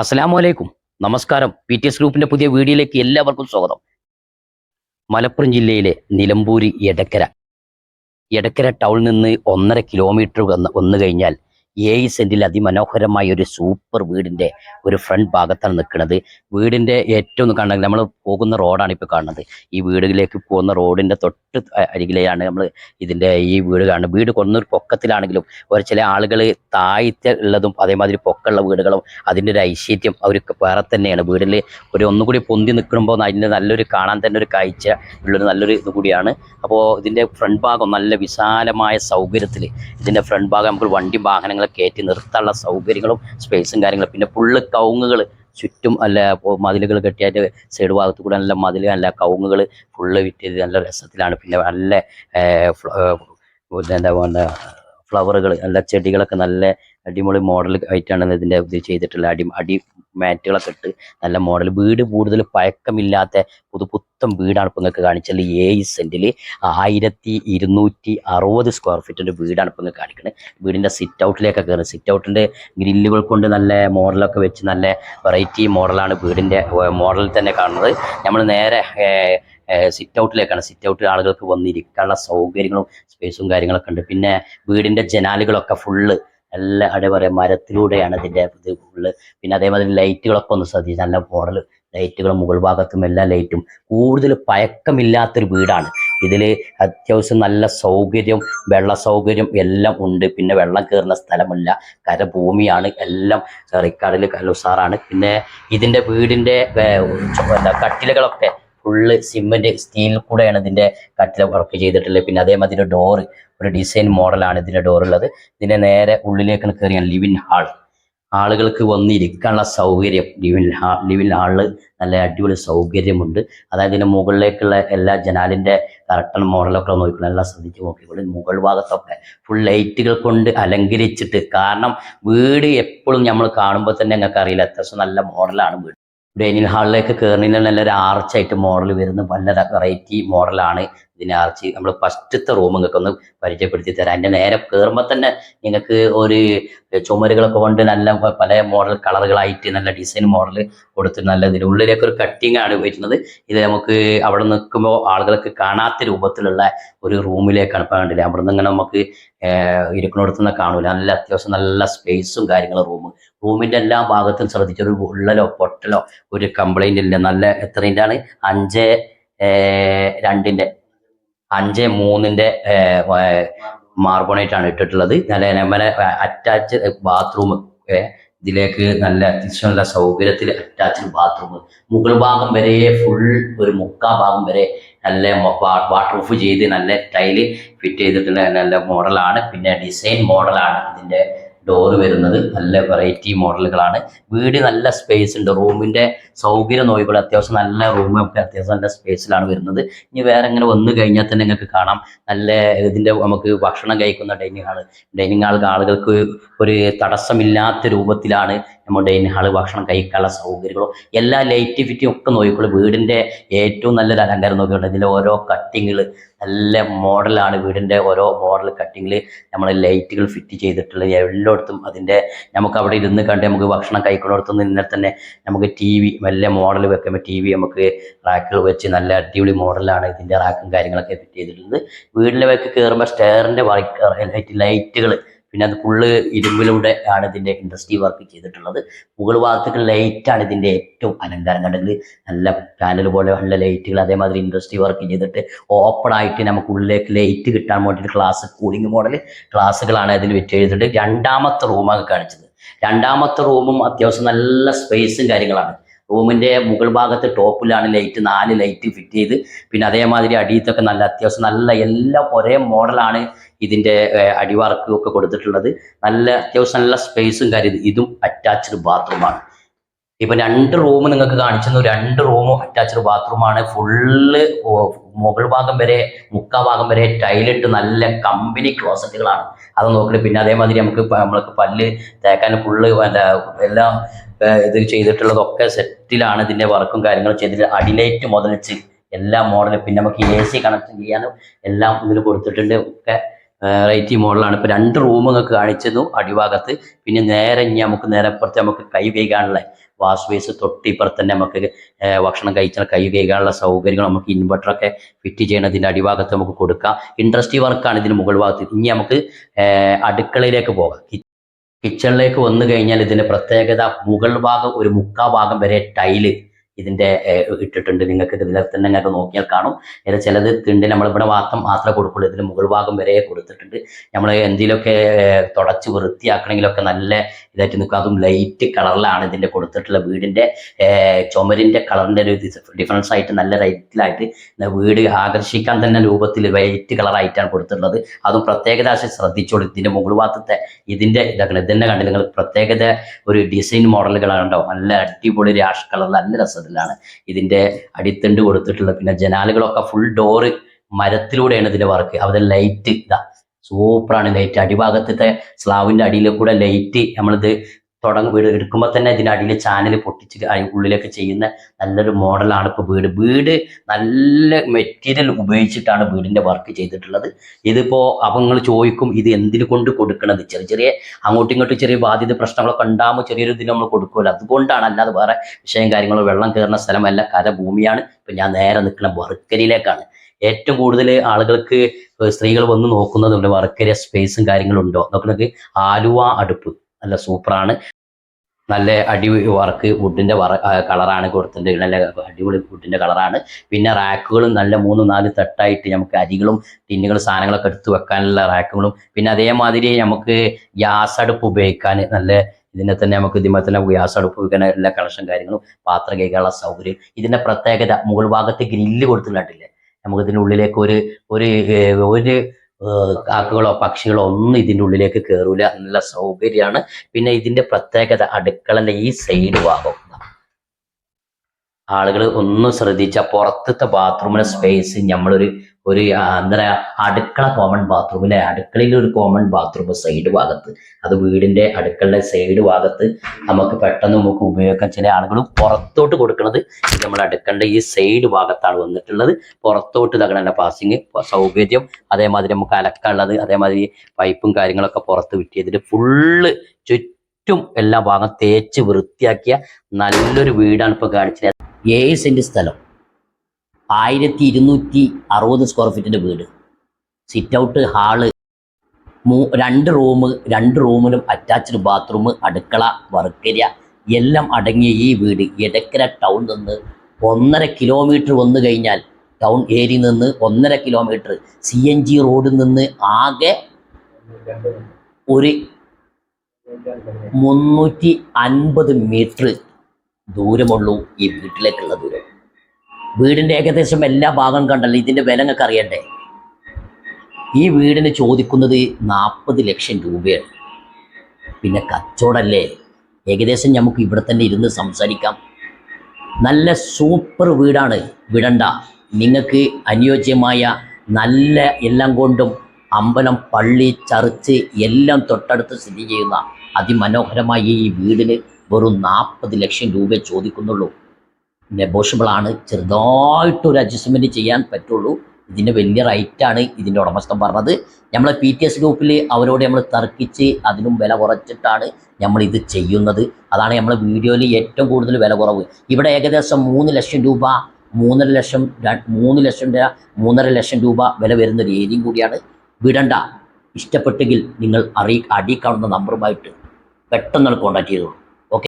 അസ്സലാമു അലൈക്കും നമസ്കാരം. പി ടി എസ് ഗ്രൂപ്പിന്റെ പുതിയ വീഡിയോയിലേക്ക് എല്ലാവർക്കും സ്വാഗതം. മലപ്പുറം ജില്ലയിലെ നിലമ്പൂരി എടക്കര. എടക്കര ടൗണിൽ നിന്ന് ഒന്നര കിലോമീറ്റർ വന്ന് വന്നു കഴിഞ്ഞാൽ ഏഴ് സെന്റിൽ അതിമനോഹരമായ ഒരു സൂപ്പർ വീടിന്റെ ഒരു ഫ്രണ്ട് ഭാഗത്താണ് നിൽക്കുന്നത്. വീടിന്റെ ഏറ്റവും കാണുന്നത് നമ്മൾ പോകുന്ന റോഡാണ് ഇപ്പോൾ കാണുന്നത്. ഈ വീടിലേക്ക് പോകുന്ന റോഡിന്റെ തൊട്ട് അരികിലെയാണ് നമ്മൾ ഇതിന്റെ ഈ വീട് കാണുന്നത്. വീട് കൊന്നൊരു പൊക്കത്തിലാണെങ്കിലും ഒരു ചില ആളുകൾ താഴ്ത്ത ഉള്ളതും അതേമാതിരി പൊക്കമുള്ള വീടുകളും അതിന്റെ ഒരു ഐശ്വര്യം അവർക്ക് വേറെ തന്നെയാണ്. വീടിൽ ഒരു ഒന്നുകൂടി പൊന്തി നിൽക്കുമ്പോൾ അതിന്റെ നല്ലൊരു കാണാൻ തന്നെ ഒരു കാഴ്ച ഉള്ളൊരു നല്ലൊരു ഇത് കൂടിയാണ്. അപ്പോൾ ഇതിന്റെ ഫ്രണ്ട് ഭാഗം നല്ല വിശാലമായ സൗകര്യത്തിൽ ഇതിന്റെ ഫ്രണ്ട് ഭാഗം നമുക്ക് വണ്ടി വാഹനങ്ങൾ കയറ്റി നിർത്താനുള്ള സൗകര്യങ്ങളും സ്പേസും കാര്യങ്ങളും. പിന്നെ ഫുള്ള് കവുങ്ങുകൾ ചുറ്റും അല്ല മതിലുകൾ കെട്ടിയായിട്ട് സൈഡ് ഭാഗത്ത് കൂടെ നല്ല മതിൽ നല്ല കവുങ്ങുകൾ ഫുള്ള് വിറ്റ് നല്ല രസത്തിലാണ്. പിന്നെ നല്ല എന്താ പറയുക ഫ്ലവറുകൾ നല്ല ചെടികളൊക്കെ നല്ല അടിപൊളി മോഡൽ ആയിട്ടാണ് ഇതിന്റെ ഇത് ചെയ്തിട്ടുള്ളത് അടി അടി മാറ്റുകളൊക്കെ ഇട്ട് നല്ല മോഡൽ വീട് കൂടുതൽ പഴക്കമില്ലാത്ത പുതുപുത്തൻ വീടാണ് ഇപ്പം നിങ്ങൾക്ക് കാണിച്ചത്. ഏഴ് സെന്റിൽ ആയിരത്തി ഇരുന്നൂറ്റി അറുപത് സ്ക്വയർ ഫീറ്റിന്റെ വീടാണ് ഇപ്പം നിങ്ങൾക്ക് കാണിക്കുന്നത് വീടിന്റെ സിറ്റ് ഔട്ടിലേക്കൊക്കെ കയറുന്നത് സിറ്റ് ഔട്ടിന്റെ ഗ്രില്ലുകൾ കൊണ്ട് നല്ല മോഡലൊക്കെ വെച്ച് നല്ല വെറൈറ്റി മോഡലാണ് വീടിന്റെ മോഡലിൽ തന്നെ കാണുന്നത്. നമ്മൾ നേരെ സിറ്റ് ഔട്ടിലേക്കാണ് സിറ്റ് ഔട്ടിൽ ആളുകൾക്ക് വന്നിരിക്കാനുള്ള സൗകര്യങ്ങളും സ്പേസും കാര്യങ്ങളൊക്കെ ഉണ്ട്. പിന്നെ വീടിന്റെ ജനാലുകളൊക്കെ ഫുള്ള് നല്ല പറയാം. മരത്തിലൂടെയാണ് ഇതിന്റെ ഇത് ഫുള്ള് പിന്നെ അതേമാതിരി ലൈറ്റുകളൊക്കെ ഒന്ന് ശ്രദ്ധിച്ച് നല്ല മോഡൽ ലൈറ്റുകൾ മുകൾ ഭാഗത്തും എല്ലാ ലൈറ്റും. കൂടുതൽ പഴക്കമില്ലാത്തൊരു വീടാണ്. ഇതിൽ അത്യാവശ്യം നല്ല സൗകര്യം വെള്ള സൗകര്യം എല്ലാം ഉണ്ട്. പിന്നെ വെള്ളം കയറുന്ന സ്ഥലമല്ല. കരഭൂമിയാണ് എല്ലാം. റിക്കാർഡിൽ കല്ലുസാറാണ് പിന്നെ ഇതിന്റെ വീടിന്റെ കട്ടിലുകളൊക്കെ ഫുള്ള് സിമെന്റ് സ്റ്റീലിൽ കൂടെയാണ് ഇതിന്റെ കട്ടില വർക്ക് ചെയ്തിട്ടുള്ളത്. പിന്നെ അതേമാതിരി ഡോറ് ഒരു ഡിസൈൻ മോഡലാണ് ഇതിന്റെ ഡോർ ഉള്ളത്. ഇതിന്റെ നേരെ ഉള്ളിലേക്ക് കയറിയാണ് ലിവിൻ ഹാൾ ആളുകൾക്ക് വന്നിരിക്കാനുള്ള സൗകര്യം ലിവിൻ ഹാൾ ലിവിൻ ഹാളിൽ നല്ല അടിപൊളി സൗകര്യമുണ്ട്. അതായത് ഇതിന്റെ മുകളിലേക്കുള്ള എല്ലാ ജനാലിന്റെ കറക്റ്റ് മോഡലൊക്കെ നോക്കിക്കണം എല്ലാം ശ്രദ്ധിച്ച് നോക്കിക്കോളൂ. മുകൾ ഭാഗത്തൊക്കെ ഫുൾ ലൈറ്റുകൾ കൊണ്ട് അലങ്കരിച്ചിട്ട് കാരണം വീട് എപ്പോഴും നമ്മൾ കാണുമ്പോൾ തന്നെ ഞങ്ങൾക്ക് അറിയില്ല അത്യാവശ്യം നല്ല മോഡലാണ് വീട്. ഡൈനിങ് ഹാളിലേക്ക് കയറുന്നതിന് നല്ലൊരു ആർച്ചായിട്ട് മോഡൽ വരുന്ന. നല്ല വെറൈറ്റി മോഡലാണ് ഇതിന് ആർച്ച് നമ്മൾ ഫസ്റ്റത്തെ റൂം നിങ്ങൾക്ക് ഒന്ന് പരിചയപ്പെടുത്തി തരാം. എന്റെ നേരെ കയറുമ്പോൾ തന്നെ നിങ്ങൾക്ക് ഒരു ചുമരുകളൊക്കെ കൊണ്ട് നല്ല പല മോഡൽ കളറുകളായിട്ട് നല്ല ഡിസൈൻ മോഡൽ കൊടുത്ത് നല്ല ഇതിന് ഉള്ളിലേക്ക് ഒരു കട്ടിങ് ആണ് വരുന്നത് ഇത് നമുക്ക് അവിടെ നിൽക്കുമ്പോൾ ആളുകൾക്ക് കാണാത്ത രൂപത്തിലുള്ള ഒരു റൂമിലേക്കാണ് ഇപ്പം കണ്ടില്ല. അവിടെ നിന്ന് ഇങ്ങനെ നമുക്ക് ഇരിക്കുന്നിടത്തുനിന്ന് കാണൂല. നല്ല അത്യാവശ്യം നല്ല സ്പേസും കാര്യങ്ങളും റൂം റൂമിന്റെ എല്ലാ ഭാഗത്തും ശ്രദ്ധിച്ചൊരു ഉള്ളലോ പൊട്ടലോ ഒരു കംപ്ലൈന്റ് ഇല്ല. നല്ല എത്രയിന്റെ ആണ് അഞ്ച് രണ്ടിന്റെ അഞ്ച് മൂന്നിന്റെ മാർബോണേറ്റ് ആണ് ഇട്ടിട്ടുള്ളത്. നല്ല അറ്റാച്ച് ബാത്റൂം ഇതിലേക്ക് നല്ല അത്യാവശ്യം നല്ല സൗകര്യത്തിൽ അറ്റാച്ച്ഡ് ബാത്റൂം മുകൾ ഭാഗം വരെ ഫുൾ ഒരു മുക്കാ ഭാഗം വരെ നല്ല വാട്ടർ പ്രൂഫ് ചെയ്ത് നല്ല ടൈൽ ഫിറ്റ് ചെയ്തിട്ടുള്ള നല്ല മോഡലാണ് പിന്നെ ഡിസൈൻ മോഡലാണ് ഇതിന്റെ ഡോറ് വരുന്നത് നല്ല വെറൈറ്റി മോഡലുകളാണ് വീട് നല്ല സ്പേസ് ഉണ്ട്. റൂമിന്റെ സൗകര്യം നോക്കിക്കോളൂ അത്യാവശ്യം നല്ല റൂം ഒക്കെ അത്യാവശ്യം നല്ല സ്പേസിലാണ് വരുന്നത്. ഇനി വേറെ ഇങ്ങനെ വന്നു കഴിഞ്ഞാൽ തന്നെ നിങ്ങൾക്ക് കാണാം. നല്ല ഇതിന്റെ നമുക്ക് ഭക്ഷണം കഴിക്കുന്ന ഡൈനിങ് ഹാൾ ഡൈനിങ് ഹാൾ ആളുകൾക്ക് ഒരു തടസ്സമില്ലാത്ത രൂപത്തിലാണ് നമ്മൾ ഡൈനിങ് ഹാൾ ഭക്ഷണം കഴിക്കാനുള്ള സൗകര്യങ്ങളും. എല്ലാ ലൈറ്റ് ഫിറ്റും ഒക്കെ നോക്കിക്കോളൂ വീടിന്റെ ഏറ്റവും നല്ലൊരു അലങ്കാരം നോക്കിക്കോളൂ ഇതിലെ ഓരോ കട്ടിങ്ങുകൾ നല്ല മോഡലാണ് വീടിന്റെ ഓരോ മോഡൽ കട്ടിങ്ങിൽ നമ്മൾ ലൈറ്റുകൾ ഫിറ്റ് ചെയ്തിട്ടുള്ളത് എല്ലായിടത്തും അതിന്റെ നമുക്ക് അവിടെ ഇരുന്ന് കണ്ട് നമുക്ക് ഭക്ഷണം കഴിക്കുന്നിടത്തുനിന്ന് നിന്നാൽ തന്നെ നമുക്ക് ടി വി വലിയ മോഡൽ വെക്കുമ്പോൾ ടി വി നമുക്ക് റാക്കുകൾ വെച്ച് നല്ല അടിപൊളി മോഡലാണ് ഇതിന്റെ റാക്കും കാര്യങ്ങളൊക്കെ ഫിറ്റ് ചെയ്തിട്ടുള്ളത്. വീട്ടിലേക്ക് കയറുമ്പോൾ സ്റ്റെയറിന്റെ വർക്ക് ലൈറ്റുകൾ പിന്നെ അത് ഫുള്ള് ഇരുമ്പിലൂടെ ആണ് ഇതിന്റെ ഇൻഡസ്ട്രി വർക്ക് ചെയ്തിട്ടുള്ളത്. മുകൾ ഭാഗത്തേക്ക് ലൈറ്റാണ് ഇതിന്റെ ഏറ്റവും അലങ്കാരം. കണ്ടെങ്കിൽ നല്ല പാനൽ പോലെ നല്ല ലൈറ്റുകൾ അതേമാതിരി ഇൻഡസ്ട്രി വർക്ക് ചെയ്തിട്ട് ഓപ്പൺ ആയിട്ട് നമുക്ക് ഉള്ളിലേക്ക് ലൈറ്റ് കിട്ടാൻ വേണ്ടിയിട്ട് ക്ലാസ് കൂളിംഗ് മോഡൽ ക്ലാസ്സുകളാണ് അതിൽ വെച്ച് ചെയ്തിട്ട് രണ്ടാമത്തെ റൂമൊക്കെ കാണിച്ചത്. രണ്ടാമത്തെ റൂമും അത്യാവശ്യം നല്ല സ്പേസും കാര്യങ്ങളാണ്. റൂമിന്റെ മുകൾ ഭാഗത്ത് ടോപ്പിലാണ് ലൈറ്റ് നാല് ലൈറ്റ് ഫിറ്റ് ചെയ്ത്. പിന്നെ അതേമാതിരി അടിയത്തൊക്കെ നല്ല അത്യാവശ്യം നല്ല എല്ലാം ഒരേ മോഡലാണ് ഇതിന്റെ അടിവാർക്ക് ഒക്കെ കൊടുത്തിട്ടുള്ളത്. നല്ല അത്യാവശ്യം നല്ല സ്പേസും കാര്യം ഇതും അറ്റാച്ച്ഡ് ബാത്റൂമാണ് ഇപ്പൊ രണ്ട് റൂം നിങ്ങൾക്ക് കാണിച്ചു രണ്ട് റൂമും അറ്റാച്ച്ഡ് ബാത്റൂമാണ് ഫുള്ള് മുകൾ ഭാഗം വരെ മുക്കാ ഭാഗം വരെ ടൈലിട്ട് നല്ല കമ്പനി ക്ലോസറ്റുകളാണ് അത് നോക്കിയിട്ട് പിന്നെ അതേമാതിരി നമുക്ക് നമ്മൾക്ക് പല്ല് തേക്കാൻ ഫുള്ള് എല്ലാം ഇത് ചെയ്തിട്ടുള്ളതൊക്കെ സെറ്റിലാണ് ഇതിന്റെ വർക്കും കാര്യങ്ങളും ചെയ്തിട്ട് അടിലൈറ്റ് മുതലിച്ച് എല്ലാ മോഡലും. പിന്നെ നമുക്ക് എ സി കണക്ഷൻ ചെയ്യാനും എല്ലാം ഇതിൽ കൊടുത്തിട്ടുണ്ട്. ഒക്കെ വെറൈറ്റി മോഡലാണ്. ഇപ്പോൾ രണ്ട് റൂം നിങ്ങൾക്ക് കാണിച്ചതു അടിഭാഗത്ത്. പിന്നെ നേരെ ഇനി നമുക്ക് നേരെ ഇപ്പുറത്ത് നമുക്ക് കൈ കഴുകാനുള്ള വാഷ് ബേസ് തൊട്ടിപ്പുറത്ത് തന്നെ നമുക്ക് ഭക്ഷണം കഴിച്ചാൽ കൈ കഴുകാനുള്ള സൗകര്യങ്ങൾ നമുക്ക് ഇൻവെർട്ടറൊക്കെ ഫിറ്റ് ചെയ്യണതിന്റെ അടിഭാഗത്ത് നമുക്ക് കൊടുക്കാം. ഇൻട്രസ്റ്റി വർക്കാണ് ഇതിന് മുകൾ ഭാഗത്ത്. ഇനി നമുക്ക് അടുക്കളയിലേക്ക് പോകാം. കിച്ചണിലേക്ക് വന്നു കഴിഞ്ഞാൽ ഇതിന്റെ പ്രത്യേകത മുകൾ ഭാഗം ഒരു മുക്കാ ഭാഗം വരെ ടൈൽ ഇതിന്റെ ഇട്ടിട്ടുണ്ട്. നിങ്ങൾക്ക് ഇതിൽ തന്നെ നിങ്ങൾക്ക് നോക്കിയാൽ കാണും. ഇത് ചിലത് തിണ്ട് നമ്മളിവിടെ മാത്രം മാത്രമേ കൊടുക്കുള്ളൂ. ഇതിന് മുകൾ ഭാഗം വരെ കൊടുത്തിട്ടുണ്ട്. നമ്മൾ എന്തിലൊക്കെ തുടച്ച് വൃത്തിയാക്കണമെങ്കിലൊക്കെ നല്ല ഇതായിട്ട് നിൽക്കും. അതും ലൈറ്റ് കളറിലാണ് ഇതിന്റെ കൊടുത്തിട്ടുള്ള വീടിന്റെ ചുമരിന്റെ കളറിന്റെ ഒരു ഡിഫറൻസ് ആയിട്ട് നല്ല ലൈറ്റിലായിട്ട് വീട് ആകർഷിക്കാൻ തന്നെ രൂപത്തിൽ വൈറ്റ് കളറായിട്ടാണ് കൊടുത്തിട്ടുള്ളത്. അതും പ്രത്യേകത ശ്രദ്ധിച്ചോളൂ. ഇതിന്റെ മുകൾ ഭാഗത്തെ ഇതിന്റെ ഇതാക്കണം ഇതിന്റെ കണ്ടില്ല നിങ്ങൾ? പ്രത്യേകത ഒരു ഡിസൈൻ മോഡലുകളാണോ നല്ല അടിപൊളി രാഷ് കളർ നല്ല രസത്തിലാണ് ഇതിന്റെ അടിത്തണ്ട് കൊടുത്തിട്ടുള്ളത്. പിന്നെ ജനാലുകളൊക്കെ ഫുൾ ഡോറ് മരത്തിലൂടെയാണ് ഇതിന്റെ വർക്ക് അവിടെ ലൈറ്റ് ഇതാ സൂപ്പറാണ് ലൈറ്റ് അടിഭാഗത്തെ സ്ലാവിന്റെ അടിയിൽ കൂടെ ലൈറ്റ് നമ്മളിത് തുടങ്ങി വീട് എടുക്കുമ്പോൾ തന്നെ ഇതിന്റെ അടിയിൽ ചാനൽ പൊട്ടിച്ച് ഉള്ളിലൊക്കെ ചെയ്യുന്ന നല്ലൊരു മോഡലാണ് ഇപ്പോൾ വീട്. വീട് നല്ല മെറ്റീരിയൽ ഉപയോഗിച്ചിട്ടാണ് വീടിന്റെ വർക്ക് ചെയ്തിട്ടുള്ളത്. ഇതിപ്പോ അപ്പൊ നിങ്ങൾ ചോദിക്കും ഇത് എന്തിനു കൊണ്ട് കൊടുക്കണത്? ചെറിയ ചെറിയ അങ്ങോട്ടും ഇങ്ങോട്ടും ചെറിയ ബാധ്യത പ്രശ്നങ്ങളൊക്കെ ഉണ്ടാകുമ്പോൾ ചെറിയൊരു ഇതിന് നമ്മൾ കൊടുക്കുമല്ലോ അതുകൊണ്ടാണ് അല്ലാതെ വേറെ വിഷയം കാര്യങ്ങളോ വെള്ളം കയറുന്ന സ്ഥലമല്ല കര ഭൂമിയാണ് ഇപ്പൊ ഞാൻ നേരെ നിൽക്കുന്ന വർക്കരിയിലേക്കാണ് ഏറ്റവും കൂടുതൽ ആളുകൾക്ക് സ്ത്രീകൾ വന്ന് നോക്കുന്നതുണ്ട് വർക്കേരിയ സ്പേസും കാര്യങ്ങളും ഉണ്ടോ? നോക്കുന്നത് ആലുവ അടുപ്പ്. നല്ല സൂപ്പറാണ്. നല്ല അടി വർക്ക് വുഡിന്റെ വറ കളറാണ് കൊടുത്തിട്ടുണ്ട്. നല്ല അടിപൊളി വുഡിന്റെ കളറാണ്. പിന്നെ റാക്കുകളും നല്ല മൂന്ന് നാല് തട്ടായിട്ട് നമുക്ക് അരികളും ടിന്നുകളും സാധനങ്ങളൊക്കെ എടുത്ത് വെക്കാനുള്ള റാക്കുകളും. പിന്നെ അതേമാതിരി നമുക്ക് ഗ്യാസ് അടുപ്പ് ഉപയോഗിക്കാൻ നല്ല ഇതിനെ തന്നെ നമുക്ക് ഇതിമേ തന്നെ ഗ്യാസ് അടുപ്പ് ഉപയോഗിക്കാൻ എല്ലാ കളക്ഷൻ കാര്യങ്ങളും പാത്രം കൈകാനുള്ള സൗകര്യം. ഇതിന്റെ പ്രത്യേകത മുകൾ ഭാഗത്ത് ഗ്രില്ല് കൊടുത്തിട്ടില്ലേ നമുക്ക് ഉള്ളിലേക്ക് ഒരു ഒരു ഒരു കാക്കകളോ പക്ഷികളോ ഒന്നും ഇതിന്റെ ഉള്ളിലേക്ക് കയറൂല നല്ല സൗകര്യമാണ് പിന്നെ ഇതിന്റെ പ്രത്യേകത അടുക്കളന്റെ ഈ സൈഡ് ഭാഗം. ആളുകൾ ഒന്ന് ശ്രദ്ധിച്ച പുറത്തത്തെ ബാത്റൂമിലെ സ്പേസ് നമ്മളൊരു ഒരു എന്താ പറയാ അടുക്കള കോമൺ ബാത്റൂമിലെ അടുക്കളയിൽ ഒരു കോമൺ ബാത്റൂം സൈഡ് ഭാഗത്ത്. അത് വീടിന്റെ അടുക്കളയുടെ സൈഡ് ഭാഗത്ത് നമുക്ക് പെട്ടെന്ന് നമുക്ക് ഉപയോഗിക്കാൻ ചില ആളുകൾ പുറത്തോട്ട് കൊടുക്കുന്നത് ഇത് നമ്മുടെ അടുക്കളയുടെ ഈ സൈഡ് ഭാഗത്താണ് വന്നിട്ടുള്ളത്. പുറത്തോട്ട് തകണ പാസിങ് സൗകര്യം അതേമാതിരി നമുക്ക് അലക്കാനുള്ളത് അതേമാതിരി പൈപ്പും കാര്യങ്ങളൊക്കെ പുറത്ത് വിറ്റ് ചെയ്തിട്ട് ഫുള്ള് ചുറ്റും എല്ലാ ഭാഗം തേച്ച് വൃത്തിയാക്കിയ നല്ലൊരു വീടാണ് ഇപ്പൊ കാണിച്ചത് ഏഴ് സെന്റ് സ്ഥലം. ആയിരത്തി ഇരുന്നൂറ്റി അറുപത് സ്ക്വയർ ഫീറ്റിന്റെ വീട്. സിറ്റ് ഔട്ട് ഹാൾ മൂ രണ്ട് റൂം രണ്ട് റൂമിലും അറ്റാച്ച്ഡ് ബാത്റൂം അടുക്കള വർക്കരിയ എല്ലാം അടങ്ങിയ ഈ വീട് എടക്കര ടൗൺ നിന്ന് ഒന്നര കിലോമീറ്റർ വന്നു കഴിഞ്ഞാൽ ടൗൺ ഏരിയയിൽ നിന്ന് ഒന്നര കിലോമീറ്റർ സി എൻ ജി റോഡിൽ നിന്ന് ആകെ ഒരു മുന്നൂറ്റി അൻപത് മീറ്റർ ദൂരമുള്ളൂ ഈ വീട്ടിലേക്കുള്ള ദൂരം. വീടിന്റെ ഏകദേശം എല്ലാ ഭാഗം കണ്ടല്ലോ ഇതിന്റെ വില നിങ്ങൾക്ക് അറിയണ്ടേ? ഈ വീടിന് ചോദിക്കുന്നത് നാൽപ്പത് ലക്ഷം രൂപയാണ്. പിന്നെ കച്ചവടല്ലേ? ഏകദേശം നമുക്ക് ഇവിടെ തന്നെ ഇരുന്ന് സംസാരിക്കാം. നല്ല സൂപ്പർ വീടാണ് വിടണ്ട. നിങ്ങൾക്ക് അനുയോജ്യമായ നല്ല എല്ലാം കൊണ്ടും അമ്പലം പള്ളി ചർച്ച് എല്ലാം തൊട്ടടുത്ത് സ്ഥിതി ചെയ്യുന്ന അതിമനോഹരമായ ഈ വീടിന് വെറും നാൽപ്പത് ലക്ഷം രൂപ ചോദിക്കുന്നുള്ളൂ. നെഗോഷ്യബിളാണ് ചെറുതായിട്ടൊരു അഡ്ജസ്റ്റ്മെന്റ് ചെയ്യാൻ പറ്റുള്ളൂ. ഇതിന്റെ വലിയ റൈറ്റാണ് ഇതിന്റെ ഉടമസ്ഥൻ പറഞ്ഞത്. നമ്മളെ പി ടി എസ് ഗ്രൂപ്പിൽ അവരോട് നമ്മൾ തർക്കിച്ച് അതിനും വില കുറച്ചിട്ടാണ് നമ്മൾ ഇത് ചെയ്യുന്നത്. അതാണ് നമ്മളെ വീഡിയോയിൽ ഏറ്റവും കൂടുതൽ വില കുറവ്. ഇവിടെ ഏകദേശം മൂന്ന് ലക്ഷം രൂപ മൂന്നര ലക്ഷം മൂന്ന് ലക്ഷം രൂപ മൂന്നര ലക്ഷം രൂപ വില വരുന്ന ഒരു ഏരിയയും കൂടിയാണ്. വിടണ്ട. ഇഷ്ടപ്പെട്ടെങ്കിൽ നിങ്ങൾ അടി കാണുന്ന നമ്പറുമായിട്ട് പെട്ടെന്ന് കോൺടാക്ട് ചെയ്തോളൂ.